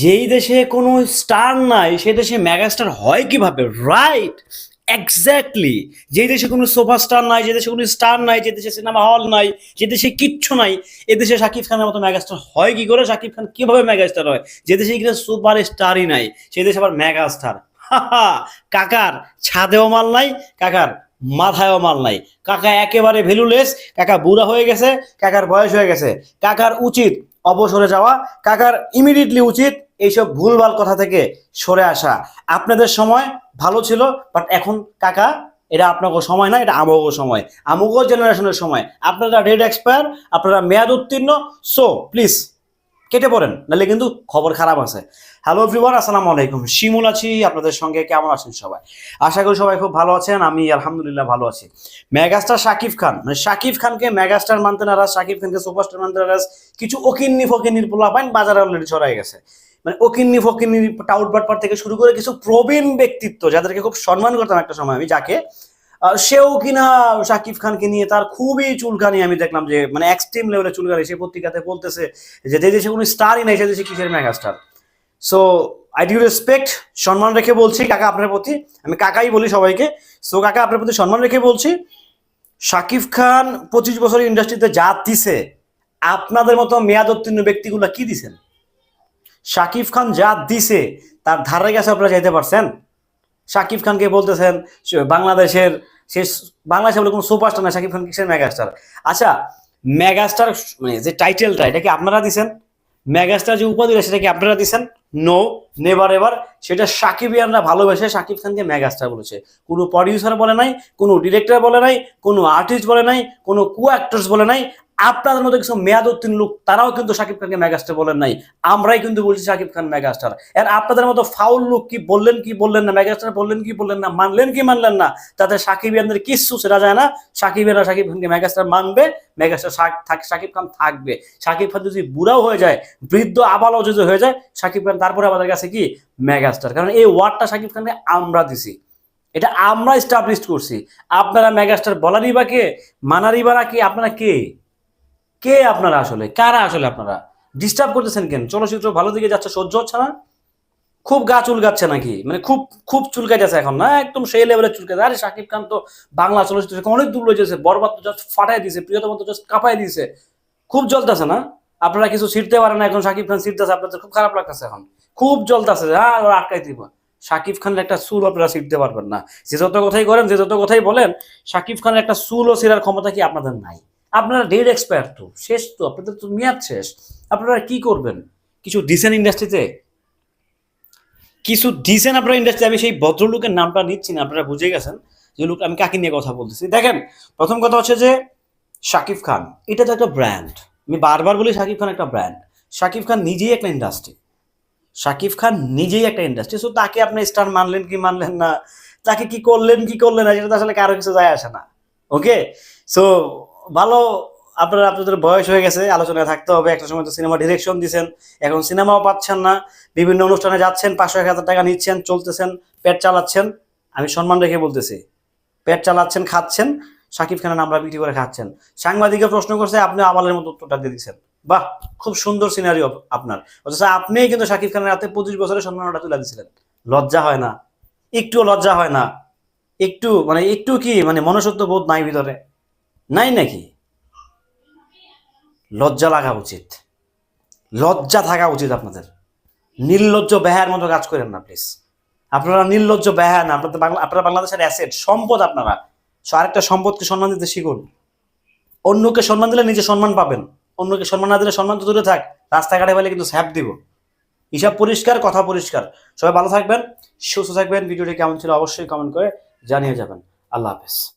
যেই দেশে কোনো স্টার নাই সে দেশে মেগাস্টার হয় কীভাবে? রাইট এক্স্যাক্টলি যেই দেশে কোনো সুপার স্টার নাই, যে দেশে কোনো স্টার নাই, যে দেশে সিনেমা হল নাই, যে দেশে কিচ্ছু নাই, এ দেশে শাকিব খানের মতো মেগাস্টার হয় কি করে? শাকিব খান কীভাবে মেগাস্টার হয়? যে দেশে কিনা সুপার স্টারই নাই, সেই দেশে আবার মেগাস্টার। কাকার ছাদেও মাল নাই, কাকার মাথায়ও মাল নাই। কাকা একেবারে ভ্যালুলেস কাকা বুড়া হয়ে গেছে, কাকার বয়স হয়ে গেছে। কাকার উচিত অবসরে যাওয়া, কাকার ইমিডিয়েটলি উচিত এইসব ভুলভাল কথা থেকে সরে আসা। আপনাদের সময় ভালো ছিল বাট এখন কাকা, এটা আপনাকে সময় না, এটা আমগো সময়। আমগো জেনারেশনের সময়। আপনারা ডেট এক্সপায়ার আপনারা মেয়াদ উত্তীর্ণ সো প্লিজ কেটে পড়েন, নাহলে কিন্তু খবর খারাপ আছে। হ্যালো এভরিওয়ান আসসালামু আলাইকুম। শিমুল আছি, আপনাদের সঙ্গে কেমন আছেন সবাই? আশা করি সবাই খুব ভালো আছেন, আমি আলহামদুলিল্লাহ ভালো আছি। মেগাস্টার শাকিব খান মানে শাকিব খানকে মেগাস্টার মানতে নারাজ শাকিব খানকে সুপারস্টার মানতে নারাজ, কিছু ওকিন্নি ফকিন্নির পোলা পাইন বাজারে অলরেডি ছড়াই গেছে। মানে ওকিন্নি ফকিন্নি টাউট বাটপার থেকে শুরু করে কিছু প্রবীণ ব্যক্তিত্ব যাদেরকে খুব সম্মান করতাম একটা সময় আমি, যাকে। সেও কিনা শাকিব খানকে নিয়ে তার খুবই চুলকানি আমি দেখলাম যে মানে এক্সট্রিম লেভেলে চুলকানি, সে পত্রিকাতে বলতেছে যে যে দেশে কোনো স্টারই নেই, সে দেশে কিসের megastar so I due respect সম্মান রেখে বলছি কাকা আপনার প্রতি। আমি কাকাই বলি সবাইকে। সো কাকা আপনার প্রতি সম্মান রেখে বলছি, শাকিব খান পঁচিশ বছর ইন্ডাস্ট্রিতে যা দিছে, আপনাদের মতো মেয়াদ উত্তীর্ণ ব্যক্তিগুলো কি দিছেন? শাকিব খান যা দিছে, তার ধারে কাছে আপনারা যাইতে পারছেন। শাকিব খানকে বলতেছেন বাংলাদেশের সে বাংলাদেশে বলে কোনো সুপারস্টার না, শাকিব খান কিসের মেগাস্টার? আচ্ছা মেগাস্টার মানে যে টাইটেলটা, এটা কি আপনারা দিছেন? মেগাস্টার যে উপাধিটা সেটা কি আপনারা দিছেন? নো নেভার এভার সেটা সাকিবিয়ানরা ভালোবেসে শাকিব খানকে মেগাস্টার বলেছে। কোনো প্রডিউসার বলে নাই, কোনো ডিরেক্টর বলে নাই, কোনো আর্টিস্ট বলে নাই, কোনো কো অ্যাক্টর্স বলে নাই। আপনাদের মতো কিছু মেয়াদ উত্তীর্ণ লোক, তারাও কিন্তু শাকিব খানকে মেগাস্টার বলেন নাই। আমরাই কিন্তু বলছি শাকিব খান মেগাস্টার। আর আপনাদের মতো ফাউল লোক কি বললেন কি বললেন না, মেগাস্টার বললেন কি বললেন না, মানলেন কি মানলেন না, তাতে সাকিবিয়ানদের কিচ্ছু সেরা যায় না। সাকিবিয়ানরা শাকিব খানকে মেগাস্টার মানবে, মেগাস্টার শাকিব খান থাকবে। শাকিব খান যদি বুড়াও হয়ে যায়, বৃদ্ধ আবালও যদি হয়ে যায়, শাকিব খান তারপরে আমাদের কাছে কি? মেগাস্টার। কারণ এই ওয়ার্ডটা শাকিব খানকে আমরা দিছি। এটা আমরা স্টাবলিশ করছি। আপনারা মেগাস্টার বলারই বা কে? মানারই বা কি? আপনারা কে? কে আপনারা আসলে? কারা আসলে আপনারা? ডিস্টার্ব করতেছেন কেন? চলচ্চিত্র ভালো দিকে যাচ্ছে, সহ্য হচ্ছে না। খুব গা চুলকাচ্ছে নাকি? মানে খুব খুব চুলকাই যাচ্ছে এখন, না? একদম সেই লেভেলে চুলকাচ্ছে আরে শাকিব খান তো বাংলা চলচ্চিত্র অনেক দূর রয়ে যাচ্ছে। বরবাদ তো জাস্ট ফাটাই দিয়েছে প্রিয়তম তো জাস্ট কাঁপাই দিয়েছে খুব জ্বলতেছে, না? আপনারা কিছু ছিঁড়তে পারেন না, এখন শাকিব খান ছিঁড়তেছে, আপনাদের খুব খারাপ লাগতেছে এখন। খুব জ্বলতেছে হ্যাঁ আটকাই দিব। শাকিব খানের একটা চুল আপনারা ছিঁড়তে পারবেন না। যে যত কথাই করেন, যে যত কথাই বলেন, শাকিব খানের একটা চুলও ছিঁড়ার ক্ষমতা কি আপনাদের নাই? আপনারা ডেড এক্সপায়ার তো, শেষ তো, আপনাদের তো মেয়াদ শেষ। আপনারা কি করবেন? কিছু ডিসেন্ট ইন্ডাস্ট্রিতে কিছু ডিসেন্ট আপনারা ইন্ডাস্ট্রি আমি সেই ভদ্রলোকের নামটা নিচ্ছি না, আপনারা বুঝে গেছেন যে লোক, আমি কাকে নিয়ে কথা বলতেছি? দেখেন, প্রথম কথা হচ্ছে যে শাকিব খান, এটা তো একটা ব্র্যান্ড আমি বারবার বলি শাকিব খান একটা ব্র্যান্ড শাকিব খান নিজেই একটা ইন্ডাস্ট্রি শাকিব খান নিজেই একটা ইন্ডাস্ট্রি সো তাকে আপনি স্টার মানলেন কি মানলেন না? তাকে কি করলেন কি করলেন না? সেটা তো আসলে কারও কিছু যায় আসে না। ওকে সো ভালো আপনার, আপনাদের বয়স হয়ে গেছে, আলোচনায় থাকতে হবে। একটা সময় তো সিনেমা ডিরেকশন দিচ্ছেন এখন সিনেমাও পাচ্ছেন না। বিভিন্ন অনুষ্ঠানে যাচ্ছেন, পাঁচশো এক হাজার টাকা নিচ্ছেন, চলতেছেন, পেট চালাচ্ছেন। আমি সম্মান রেখে বলতেছি, পেট চালাচ্ছেন, খাচ্ছেন শাকিব খানের আমরা বিক্রি করে খাচ্ছেন। সাংবাদিকে প্রশ্ন করছে, আপনি আবালের মতো উত্তরটা দিয়ে দিচ্ছেন। বাহ, খুব সুন্দর সিনারিও আপনার। অথচ আপনিই কিন্তু শাকিব খানের হাতে পঁচিশ বছরের সম্মানটা তুলে দিয়েছিলেন। লজ্জা হয় না। একটুও লজ্জা হয় না। একটু মানে একটু কি মানে মনুষ্যত্ব বোধ নাই ভিতরে। নাই নাকি? লজ্জা লাগা উচিত। লজ্জা থাকা উচিত আপনাদের। নির্লজ্জ বেহার মতো কাজ করেন না প্লিজ আপনারা নির্লজ্জ বেহার না, আপনাদের বাংলা আপনারা বাংলাদেশের অ্যাসেট সম্পদ আপনারা। আরেকটা সম্পদকে সম্মান দিতে শিখুন। অন্যকে সম্মান দিলে নিজে সম্মান পাবেন। অন্যকে সম্মান না দিলে সম্মান তো দূরে থাক। রাস্তাঘাটে বলে কিন্তু স্যাপ দিব। হিসাব পরিষ্কার, কথা পরিষ্কার। সবাই ভালো থাকবেন, সুস্থ থাকবেন। ভিডিওটি কেমন ছিল অবশ্যই কমেন্ট করে জানিয়ে যাবেন। আল্লাহ হাফেজ।